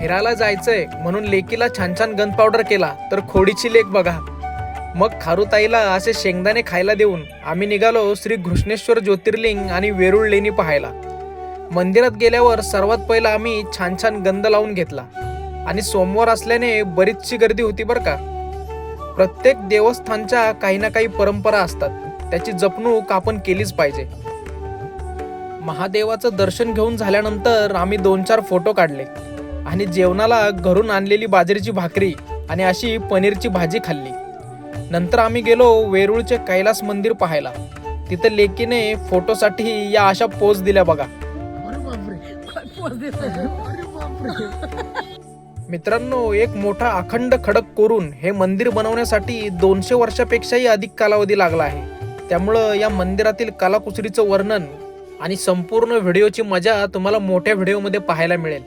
फिरायला जायचंय म्हणून लेकीला छान छान गन पावडर केला. तर खोडीची लेक बघा. मग खारुताईला असे शेंगदाणे खायला देऊन आम्ही निघालो श्री घृष्णेश्वर ज्योतिर्लिंग आणि वेरूळ लेणी पाहायला. मंदिरात गेल्यावर सर्वात पहिला आम्ही छान छान गंध लावून घेतला. आणि सोमवार असल्याने बरीचशी गर्दी होती बरं का. प्रत्येक देवस्थानच्या काही ना काही परंपरा असतात. त्याची जपणूक आपण केलीच पाहिजे. महादेवाचं दर्शन घेऊन झाल्यानंतर आम्ही दोन चार फोटो काढले. आणि जेवणाला घरून आणलेली बाजरीची भाकरी आणि अशी पनीरची भाजी खाल्ली. नंतर आम्ही गेलो वेरूळचे कैलास मंदिर पाहायला. तिथं लेकीने फोटोसाठी या अशा पोज दिल्या बघा. मित्रांनो एक मोठा अखंड खडक कोरून हे मंदिर बनवण्यासाठी दोनशे वर्षापेक्षाही अधिक कालावधी लागला आहे. त्यामुळं या मंदिरातील कलाकुसरीचं वर्णन आणि संपूर्ण व्हिडिओची मजा तुम्हाला मोठ्या व्हिडिओमध्ये पाहायला मिळेल.